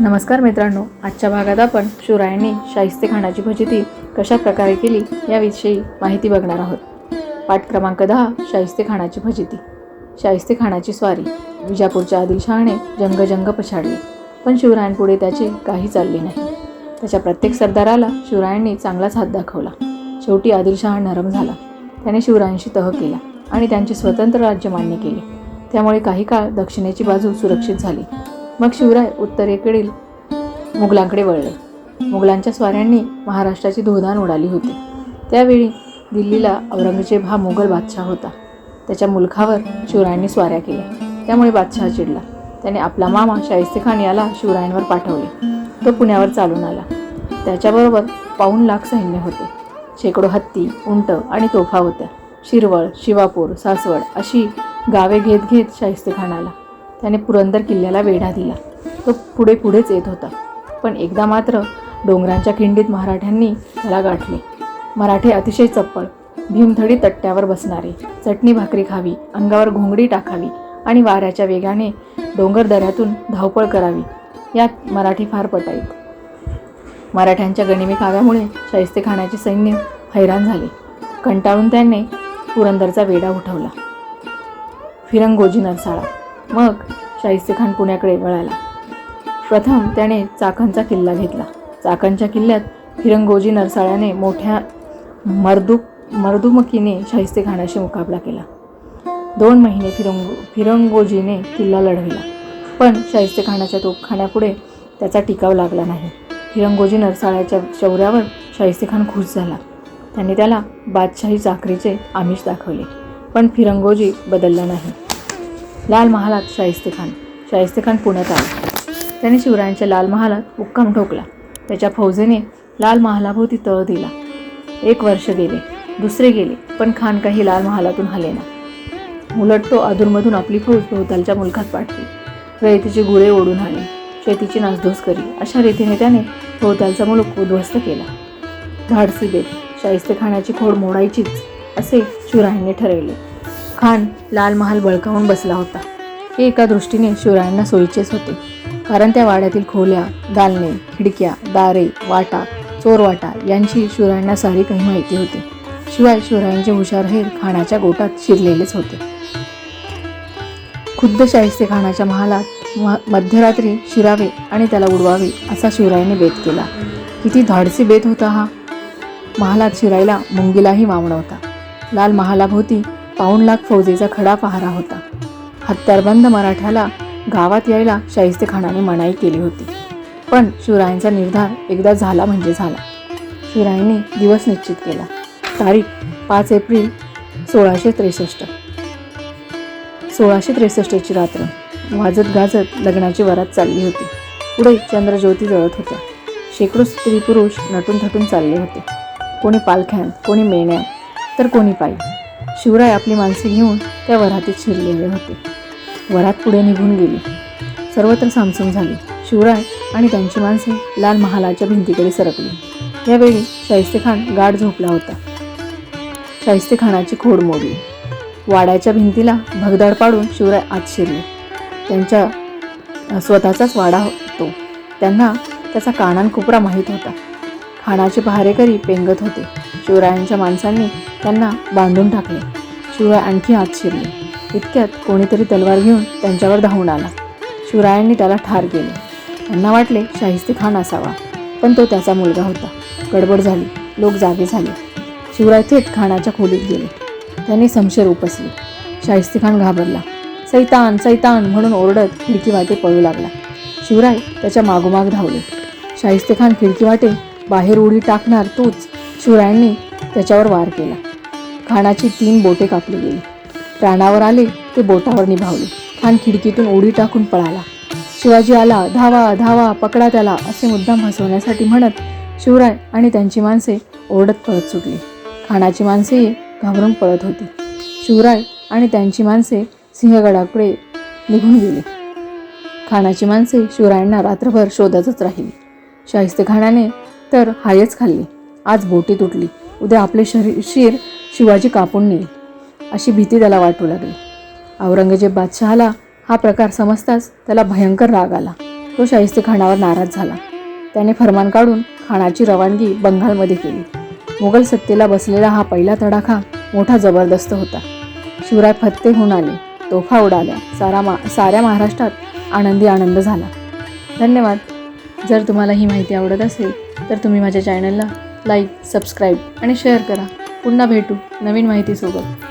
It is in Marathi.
नमस्कार मित्रांनो आजच्या भागात आपण शिवरायांनी शाहिस्ते खानाची फजिती कशा प्रकारे केली याविषयी माहिती बघणार आहोत. पाठ क्रमांक दहा शाहिस्ते खानाची फजिती शाहिस्ते खानाची स्वारी विजापूरच्या आदिलशहाने जंगजंग पछाडले पण शिवरायांपुढे त्याचे काही चालले नाही. त्याच्या प्रत्येक सरदाराला शिवरायांनी चांगलाच हात दाखवला. शेवटी आदिलशहा नरम झाला. त्याने शिवरायांशी तह केला आणि त्यांचे स्वतंत्र राज्य मान्य केले. त्यामुळे काही काळ दक्षिणेची बाजू सुरक्षित झाली. मग शिवराय उत्तरेकडील मुघलांकडे वळले. मुघलांच्या स्वाऱ्यांनी महाराष्ट्राची धोदान उडाली होती. त्यावेळी दिल्लीला औरंगजेब हा मुघल बादशाह होता. त्याच्या मुलखावर शिवरायांनी स्वाऱ्या केल्या. त्यामुळे बादशाह चिडला. त्याने आपला मामा शाहिस्ते खान याला शिवरायांवर पाठवले. तो पुण्यावर चालून आला. त्याच्याबरोबर पाऊण लाख सैन्य होते. शेकडो हत्ती उंट आणि तोफा होत्या. शिरवळ शिवापूर सासवड अशी गावे घेत घेत शाहिस्ते खान आला. त्याने पुरंदर किल्ल्याला वेढा दिला. तो पुढे पुढेच येत होता. पण एकदा मात्र डोंगरांच्या खिंडीत मराठ्यांनी त्याला गाठले. मराठे अतिशय चप्पळ भीमथडी तट्ट्यावर बसणारे चटणी भाकरी खावी अंगावर घोंगडी टाकावी आणि वाऱ्याच्या वेगाने डोंगर दऱ्यातून धावपळ करावी यात मराठी फार पटाईत. मराठ्यांच्या गणिमी काव्यामुळे शाहिस्ते सैन्य हैराण झाले. कंटाळून त्याने पुरंदरचा वेढा उठवला. फिरंगोजी नरसाळा. मग शाहिस्ते खान पुण्याकडे वळाला. प्रथम त्याने चाकणचा किल्ला घेतला. चाकणच्या किल्ल्यात फिरंगोजी नरसाळ्याने मोठ्या मर्दू मर्दुमकीने शाहिस्ते खानाशी मुकाबला केला. दोन महिने फिरंगो फिरंगोजीने किल्ला लढविला. पण शाहिस्ते खानाच्या तोपखान्यापुढे त्याचा टिकाव लागला नाही. फिरंगोजी नरसाळ्याच्या शौर्यावर शाहिस्ते खान खुश झाला. त्याने त्याला बादशाही चाकरीचे आमिष दाखवले. पण फिरंगोजी बदलला नाही. लाल महालात शाहिस्ते खान शाहिस्ते खान पुण्यात आला. त्याने शिवरायांच्या लाल महालात मुक्काम ठोकला. त्याच्या फौजेने लाल महालाभोवती तळ दिला. एक वर्ष गेले दुसरे गेले पण खान काही लाल महालातून हलेना उलट तो अधूनमधून आपली फौज भोवतालच्या मुलखात पाठली. रयतीचे गुळे ओढून आले. शेतीची नासधूस करी अशा रीतीने त्याने भोवतालचा मुलूक उद्ध्वस्त केला. धाडसी बेत शाहिस्ते खाण्याची खोड मोडायचीच असे शिवरायांनी ठरवले. खान लाल महाल बळकावून बसला होता. हे एका दृष्टीने शिवरायांना सोयीचेच होते. कारण त्या वाड्यातील खोल्या दालने खिडक्या दारे वाटा चोरवाटा यांची शिवरायांना सारी काही माहिती होती. शिवाय शिवरायांचे हुशार हेर खानाच्या गोटात शिरलेलेच होते. खुद्द शाहिस्ते खानाच्या महालात मध्यरात्री शिरावे आणि त्याला उडवावे असा शिवरायांनी बेत केला. किती धाडसी बेत होता हा. महालात शिरायला मुंगीलाही वावणं होता. लाल महालाभोवती पाऊण लाख फौजेचा खडा पहारा होता. हत्यारबंद मराठ्याला गावात यायला शाहिस्ते खानाने मनाई केली होती. पण शिवरायांचा निर्धार एकदा झाला म्हणजे झाला. शिवरायांनी दिवस निश्चित केला. तारीख पाच एप्रिल सोळाशे त्रेसष्ट. सोळाशे त्रेसष्टची रात्र. वाजत गाजत लग्नाची वरात चालली होती. पुढे चंद्रज्योती जळत होत्या. शेकडो स्त्री पुरुष नटून थटून चालले होते. कोणी पालख्यान कोणी मेण्यात तर कोणी पायी. शिवराय आपली माणसे घेऊन त्या वरातीत शिरलेले होते. वरात पुढे निघून गेली. सर्वत्र सामसूम झाली. शिवराय आणि त्यांची माणसे लाल महालाच्या भिंतीकडे सरकली. यावेळी शाहिस्ते खान गाढ झोपला होता. शाहिस्ते खानाची खोड मोडली. वाड्याच्या भिंतीला भगदाड पाडून शिवराय आत शिरले. त्यांच्या स्वतःचाच वाडा होतो. त्यांना त्याचा कानान कानानकुपरा माहीत होता. खानाचे पहारेकरी पेंगत होते. शिवरायांच्या माणसांनी त्यांना बांधून टाकले. शिवराय आणखी आत शिरले. इतक्यात कोणीतरी तलवार घेऊन त्यांच्यावर धावून आला. शिवरायांनी त्याला ठार केले. त्यांना वाटले शाहिस्ती खान असावा पण तो त्याचा मुलगा होता. गडबड झाली. लोक जागे झाले. शिवराय थेट खानाच्या खोलीत गेले. त्यांनी समशेर उपसली. शाहिस्ती खान घाबरला. सैतान सैतान म्हणून ओरडत खिडकी वाटे पळू लागला. शिवराय त्याच्या मागोमाग धावले. शाहिस्ते खान खिडकी वाटे बाहेर उडी टाकणार तोच शिवरायांनी त्याच्यावर वार केला. खानाची तीन बोटे कापली गेली. प्राणावर आले ते बोटावर निभावले. खान खिडकीतून उडी टाकून पळाला. शिवाजी आला धावा धावा पकडा त्याला असे मुद्दाम हसवण्यासाठी म्हणत शिवराय आणि त्यांची माणसे ओरडत पळत सुटली. खानाची माणसेही घाबरून पळत होती. शिवराय आणि त्यांची माणसे सिंहगडाकडे निघून गेली. खानाची माणसे शिवरायांना रात्रभर शोधतच राहिली. शाहिस्ते खानाने तर हायच खाल्ली. आज बोटी तुटली. उद्या आपले शरीर शिर शिवाजी कापून नेईल. अशी भीती त्याला वाटू लागली. औरंगजेब बादशहाला हा प्रकार समजताच त्याला भयंकर राग आला. तो शाहिस्ते खानावर नाराज झाला. त्याने फरमान काढून खानाची रवानगी बंगालमध्ये केली. मुघल सत्तेला बसलेला हा पहिला तडाखा मोठा जबरदस्त होता. शिवराय फत्ते होऊन आले. तोफा उडाल्या. सारा मा साऱ्या महाराष्ट्रात आनंदी आनंद झाला. धन्यवाद. जर तुम्हाला ही माहिती आवडत असेल तर तुम्ही माझ्या चॅनलला लाईक सबस्क्राईब आणि शेअर करा. पुन्हा भेटू नवीन माहितीसोबत.